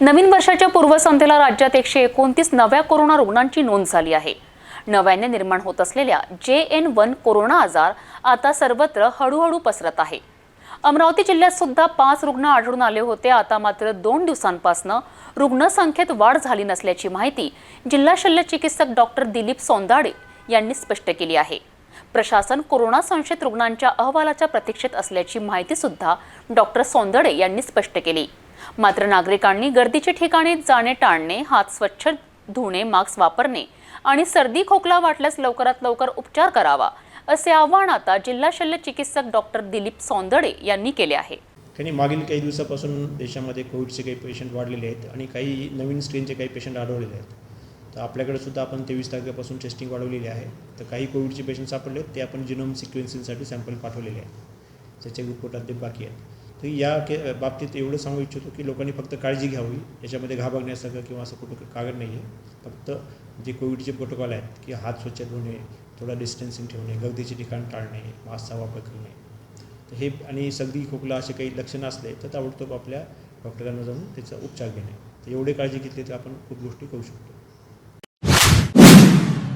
नवीन वर्षाच्या पूर्वसंध्येला राज्यात एकशे एकोणतीस नव्या कोरोना रुग्णांची नोंद झाली आहे. नव्याने निर्माण होत असलेल्या जे एन वन कोरोना आजार आता सर्वत्र हळूहळू पसरत आहे. अमरावती जिल्ह्यात सुद्धा पाच रुग्ण आढळून आले होते. आता मात्र दोन दिवसांपासनं रुग्णसंख्येत वाढ झाली नसल्याची माहिती जिल्हा शल्य चिकित्सक डॉक्टर दिलीप सोंदाडे यांनी स्पष्ट केली आहे. प्रशासन कोरोना संशयित रुग्णांच्या अहवालाच्या प्रतीक्षेत असल्याची माहिती सुद्धा डॉक्टर सोंदडे यांनी स्पष्ट केली. मात्र नागरिकांनी गर्दीच्या ठिकाणी जाणे टाळणे हात स्वच्छ धुणे मास्क वापरणे आणि सर्दी खोकला वाटल्यास लवकरात लवकर उपचार करावा असे आवाहन आता जिल्हा शल्य चिकित्सक डॉक्टर दिलीप सौंदडे यांनी केले आहे. त्यांनी मागील काही दिवसापासून देशामध्ये कोविडचे काही पेशंट वाढलेले आहेत आणि काही नवीन स्ट्रेनचे काही पेशंट आढळलेले आहेत. तर आपल्याकडे सुद्धा आपण तेवीस तारखेपासून टेस्टिंग वाढवलेली आहे. तर काही कोविडचे पेशंट सापडले आहेत, ते आपण जिनोम सिक्वेन्सिंगसाठी सॅम्पल पाठवलेले आहेत. त्याचे रिपोर्ट अद्याप बाकी आहेत. तर या के बाबतीत एवढं सांगू इच्छितो की लोकांनी फक्त काळजी घ्यावी. याच्यामध्ये घाबरण्यासारखं किंवा असं कुठं कागद नाही आहे फक्त जे कोविडचे प्रोटोकॉल आहेत की हात स्वच्छ धुणे थोडा डिस्टन्सिंग ठेवणे गर्दीचे ठिकाण टाळणे मास्कचा वापर करणे. तर हे आणि सर्दी खोकला असे काही लक्षणं असले तर ताबडतोब आपल्या डॉक्टरांना जाऊन त्याचा उपचार घेणे. तर एवढे काळजी घेतली तर आपण खूप गोष्टी करू शकतो.